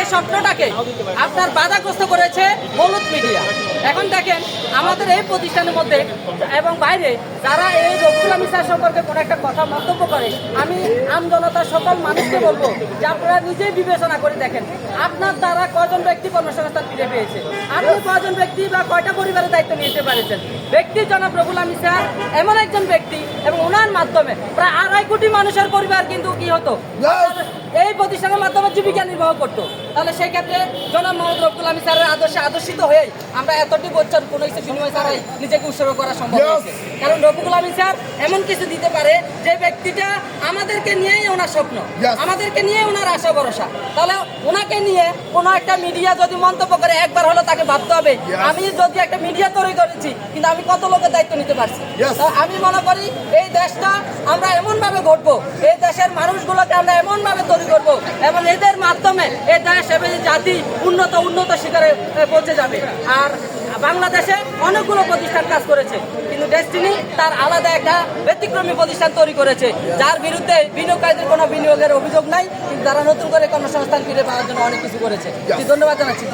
সেই স্বপ্নটাকে আপনার বাধাগ্রস্ত করেছে হলুদ মিডিয়া। এখন দেখেন, আমাদের এই প্রতিষ্ঠানের মধ্যে এবং বাইরে যারা এই রফুল আমিসার সম্পর্কে কোনো একটা কথা মন্তব্য করে, আমি আম জনতার সকল মানুষকে বলব যে আপনারা নিজেই বিবেচনা করে দেখেন, আপনার দ্বারা কয়জন ব্যক্তি কর্মসংস্থান ফিরে পেয়েছে? আপনি কয়জন ব্যক্তি বা কয়টা পরিবারের দায়িত্ব নিতে পেরেছেন? ব্যক্তি জনাব রফুল আমিসা এমন একজন ব্যক্তি এবং ওনার মাধ্যমে প্রায় আড়াই কোটি মানুষের পরিবার কিন্তু কি হতো? এই প্রতিষ্ঠানের মাধ্যমে জীবিকা নির্বাহ করতো। তাহলে সেই ক্ষেত্রে জনাব মোহাম্মদ রফুল আলী স্যারের আদর্শে আদর্শিত হয়ে আমরা এতটি বছর কোনো কিছু বিনিময় ছাড়াই নিজেকে উৎসর্গ করা সম্ভব হয়েছে। কারণ রফিকুল আলমী স্যার এমন কিছু দিতে পারে যে ব্যক্তিটা আমাদেরকে নিয়েই ওনার স্বপ্ন আমাদেরকে নিয়ে ওনার আশা ভরসা। তাহলে ওনাকে নিয়ে কোনো একটা মিডিয়া যদি মন্তব্য করে একবার হলো তাকে ভাবতে হবে আমি যদি একটা মিডিয়া তৈরি করেছি কিন্তু আমি কত লোকের দায়িত্ব নিতে পারছি. আমি মনে করি এই দেশটা আমরা এমনভাবে ঘটবো এই দেশের মানুষগুলোকে আমরা এমন ভাবে তৈরি করব এবং এদের মাধ্যমে এ দেশ এবং জাতি উন্নত উন্নত শিকারে পৌঁছে যাবে। আর বাংলাদেশে অনেকগুলো প্রতিষ্ঠান কাজ করেছে কিন্তু ডেস্টিনি তার আলাদা একটা ব্যতিক্রমী প্রতিষ্ঠান তৈরি করেছে যার বিরুদ্ধে বিনিয়োগকারীদের কোনো বিনিয়োগের অভিযোগ নাই কিন্তু তারা নতুন করে কর্মসংস্থান ফিরে পাওয়ার জন্য অনেক কিছু করেছে। ধন্যবাদ জানাচ্ছি।